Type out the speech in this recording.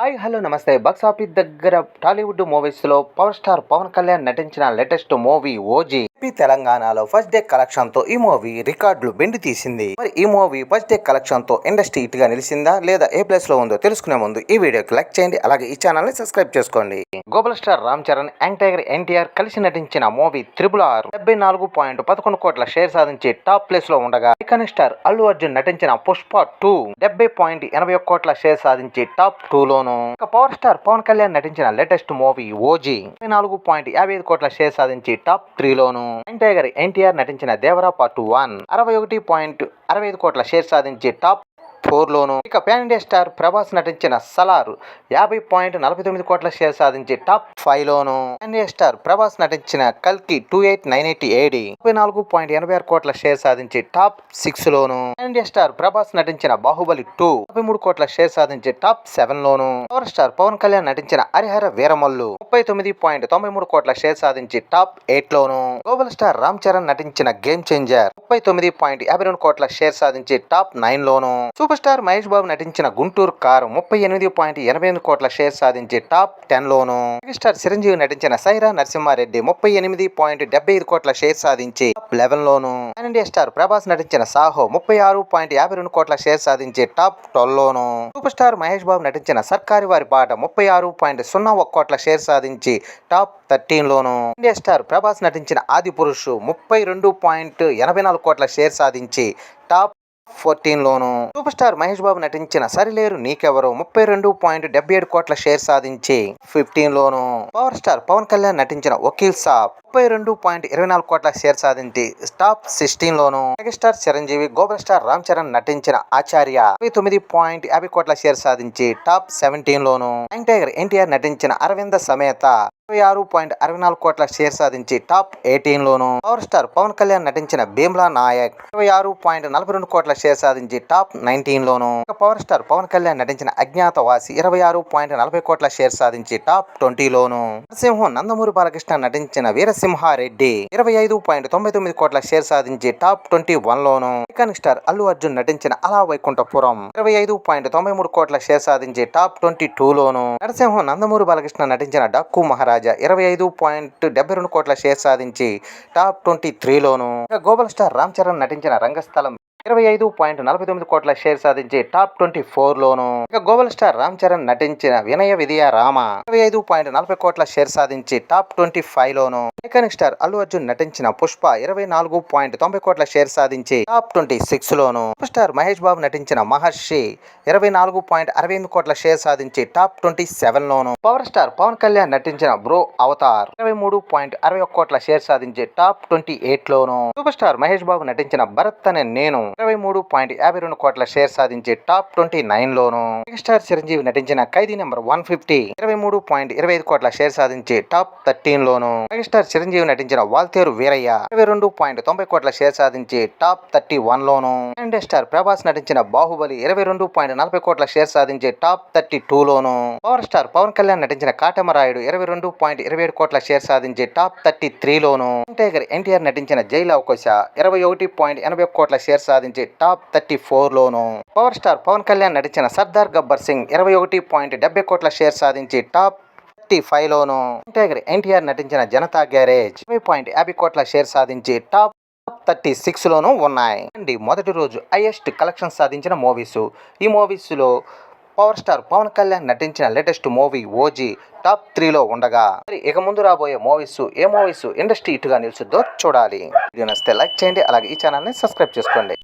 Hi hello నమస్తే. Box office దగ్గర టాలీవుడ్ మూవీస్లో పవర్ స్టార్ పవన్ కళ్యాణ్ నటించిన లేటెస్ట్ మూవీ ఓజీ. ఏపీ తెలంగాణలో ఫస్ట్ డే కలెక్షన్తో ఈ మూవీ రికార్డులు బెండి తీసింది. మరి ఈ మూవీ ఫస్ట్ డే కలెక్షన్తో ఇండస్ట్రీ హిట్గా నిలిచిందా లేదా ఏ ప్లేస్లో ఉందో తెలుసుకునే ముందు ఈ వీడియోకి లైక్ చేయండి అలాగే ఈ ఛానల్ని సబ్స్క్రైబ్ చేసుకోండి. Global star Ram Charan young tiger NTR కలిసి నటించిన మూవీ త్రిపుల్ ఆర్ డెబ్బై నాలుగు పాయింట్ పదకొండు కోట్ల షేర్ సాధించి టాప్ ప్లేస్లో ఉండగా ఐకాన్ స్టార్ అల్లు అర్జున్ నటించిన పుష్ప టూ డెబ్బై పాయింట్ ఎనభై ఒక్క కోట్ల షేర్ సాధించి టాప్ టూ లోను పవర్ స్టార్ పవన్ కళ్యాణ్ నటించిన లేటెస్ట్ మూవీ ఓజీ ఇరవై నాలుగు పాయింట్ యాభై ఐదు కోట్ల షేర్ సాధించి టాప్ త్రీలోను. యంగ్ టైగర్ ఎన్టీఆర్ నటించిన దేవరా పార్ట్ వన్ అరవై ఒకటి పాయింట్ అరవై ఐదు కోట్ల షేర్ సాధించి టాప్ ఫోర్లోను ఇక పాన్ ఇండియా స్టార్ ప్రభాస్ నటించిన సలార్ యాభై పాయింట్ నలభై తొమ్మిది కోట్ల షేర్ సాధించి టాప్ ఫైవ్ లోను పాన్ ఇండియా స్టార్ ప్రభాస్ నటించిన కల్కి two eight nine eighty AD ముప్పై నాలుగు పాయింట్ ఎనభై ఆరు కోట్ల షేర్ సాధించి టాప్ సిక్స్ లోను పాన్ ఇండియా స్టార్ ప్రభాస్ నటించిన బాహుబలి టూ ముప్పై మూడు కోట్ల షేర్ సాధించి టాప్ సెవెన్ లోను పవర్ స్టార్ పవన్ కళ్యాణ్ నటించిన హరిహర వీరమల్లు ముప్పై తొమ్మిది పాయింట్ తొంభై మూడు కోట్ల షేర్ సాధించి టాప్ ఎయిట్ లోను గ్లోబల్ స్టార్ రామ్ చరణ్ నటించిన గేమ్ చేంజర్ ముప్పై తొమ్మిది పాయింట్ యాభై రెండు కోట్ల షేర్ సాధించి టాప్ నైన్ లోను సూపర్ స్టార్ మహేష్ బాబు నటించిన గుంటూరు కారు ముప్పై ఎనిమిది పాయింట్ ఎనభై ఎనిమిది కోట్ల షేర్ సాధించి టాప్ టెన్ లోను స్టార్ చిరంజీవి నటించిన సైరా నరసింహారెడ్డి ముప్పై ఎనిమిది పాయింట్ డెబ్బై ఐదు కోట్ల షేర్ సాధించి టాప్ లెవెన్ లోను ఇండియా స్టార్ ప్రభాస్ నటించిన సాహో ముప్పై ఆరు పాయింట్ యాభై రెండు కోట్ల షేర్ సాధించి టాప్ ట్వెల్వ్ లోను సూపర్ స్టార్ మహేష్ బాబు నటించిన సర్కారి వారి పాట ముప్పై ఆరు పాయింట్ సున్నా ఒక కోట్ల షేర్ సాధించి టాప్ థర్టీన్ లోను ఇండియా స్టార్ ప్రభాస్ నటించిన ఆది పురుషు ముప్పై రెండు పాయింట్ ఎనభై నాలుగు కోట్ల షేర్ సాధించి టాప్ ఫోర్టీన్ లోను సూపర్ స్టార్ మహేష్ బాబు నటించిన సరిలేరు నీకెవరు ముప్పై రెండు పాయింట్ డెబ్బై ఏడు కోట్ల షేర్ సాధించి ఫిఫ్టీన్ లోను పవర్ స్టార్ పవన్ కళ్యాణ్ నటించిన వకీల్ సాబ్. ముప్పై రెండు పాయింట్ ఇరవై నాలుగు కోట్ల షేర్ సాధించి టాప్ సిక్స్టీన్ లోను megastar Chiranjeevi global star Ram Charan నటించిన ఆచార్య ఇరవై తొమ్మిది పాయింట్ యాభై కోట్ల షేర్ సాధించి టాప్ సెవెంటీన్ లోను టైగర్ ఎన్టీఆర్ నటించిన అరవింద సమేత ఇరవై ఆరు పాయింట్ అరవై నాలుగు కోట్ల షేర్ సాధించి టాప్ ఎయిటీన్ లోను పవర్ స్టార్ పవన్ కళ్యాణ్ నటించిన భీమ్లా నాయక్ ఇరవై ఆరు పాయింట్ నలభై రెండు కోట్ల షేర్ సాధించి టాప్ నైన్టీన్ లోను పవర్ స్టార్ పవన్ కళ్యాణ్ నటించిన అజ్ఞాతవాసి ఇరవై ఆరు పాయింట్ నలభై కోట్ల షేర్ సాధించి టాప్ ట్వంటీ లోను నరసింహం నందమూరి బాలకృష్ణ నటించిన నరసింహారెడ్డి. ఇరవై ఐదు పాయింట్ తొంభై తొమ్మిది కోట్ల షేర్ సాధించి టాప్ ట్వంటీ వన్ లోను ఐకానిక్ స్టార్ అల్లు అర్జున్ నటించిన అలా వైకుంఠపురం. ఇరవై ఐదు పాయింట్ తొంభై మూడు కోట్ల షేర్ సాధించి టాప్ ట్వంటీ టూ లోను నరసింహం నందమూరి బాలకృష్ణ నటించిన డక్కు మహారాజా ఇరవై ఐదు పాయింట్ డెబ్బై రెండు కోట్ల షేర్ సాధించి టాప్ ట్వంటీ త్రీలోను ఇక గ్లోబల్ స్టార్ రామ్ చరణ్ నటించిన రంగస్థలం ఇరవై ఐదు పాయింట్ నలభై తొమ్మిది కోట్ల షేర్ సాధించి టాప్ ట్వంటీ ఫోర్ లోను ఇక గ్లోబల్ స్టార్ రామ్ చరణ్ నటించిన వినయ విధియ రామ ఇరవై ఐదు పాయింట్ నలభై కోట్ల షేర్ సాధించి టాప్ ట్వంటీ ఫైవ్ లోను ఐకానిక్ స్టార్ అల్లు అర్జున్ నటించిన పుష్ప ఇరవై నాలుగు పాయింట్ తొంభై కోట్ల షేర్ సాధించి టాప్ ట్వంటీ సిక్స్ లోను సూపర్ స్టార్ మహేష్ బాబు నటించిన మహర్షి ఇరవై నాలుగు పాయింట్ అరవై ఎనిమిది కోట్ల షేర్ సాధించి టాప్ ట్వంటీ సెవెన్ లోను పవర్ స్టార్ పవన్ కళ్యాణ్ నటించిన బ్రో అవతార్ ఇరవై మూడు పాయింట్ అరవై ఒక్క కోట్ల షేర్ సాధించి టాప్ ట్వంటీ ఎయిట్ లోను సూపర్ స్టార్ మహేష్ బాబు నటించిన భరత్ అనే నేను ఇరవై మూడు పాయింట్ యాభై రెండు కోట్ల షేర్ సాధించి టాప్ ట్వంటీ నైన్ లోను స్టార్ చిరంజీవి నటించిన ఖైదీ నెంబర్ వన్ ఫిఫ్టీ ఇరవై మూడు పాయింట్ ఇరవై ఐదు కోట్ల షేర్ సాధించి టాప్ థర్టీన్ లోను మెగాస్టార్ చిరంజీవి నటించిన వాల్తేరు వీరయ్య ఇరవై రెండు పాయింట్ తొంభై కోట్ల షేర్ సాధించి టాప్ థర్టీ వన్ లోను అండ్ స్టార్ ప్రభాస్ నటించిన బాహుబలి ఇరవై రెండు పాయింట్ నలభై కోట్ల షేర్ సాధించి టాప్ థర్టీ టూ లోను పవర్ స్టార్ పవన్ కళ్యాణ్ నటించిన కాటమరాయుడు ఇరవై రెండు పాయింట్ ఇరవై ఏడు కోట్ల షేర్ సాధించి టాప్ థర్టీ త్రీ లోను టైగర్ ఎన్టీఆర్ నటించిన జైలు అవకాశ ఇరవై ఒకటి పాయింట్ ఎనభై కోట్ల షేర్ సాధించి టాప్ థర్టీ ఫోర్లోను పవర్ స్టార్ పవన్ కళ్యాణ్ నటించిన సర్దార్ గబ్బర్ సింగ్ ఇరవై ఒకటి పాయింట్ డెబ్బై కోట్ల షేర్ సాధించి టాప్ థర్టీ ఫైవ్లోను టైగర్ ఎన్టీఆర్ నటించిన జనతా గ్యారేజ్ ఇరవై పాయింట్ యాభై కోట్ల షేర్ సాధించి టాప్ థర్టీ సిక్స్లోనూ ఉన్నాయి. అండి మొదటి రోజు హైయెస్ట్ కలెక్షన్ సాధించిన మూవీస్. ఈ మూవీస్లో పవర్ స్టార్ పవన్ కళ్యాణ్ నటించిన లేటెస్ట్ మూవీ ఓజీ టాప్ త్రీలో ఉండగా. మరి ఇక ముందు రాబోయే మూవీస్ ఏ మూవీస్ ఇండస్ట్రీ ఇటుగా నిలుచుద్దో చూడాలి. వీడియో నచ్చితే లైక్ చేయండి అలాగే ఈ ఛానల్ని సబ్స్క్రైబ్ చేసుకోండి.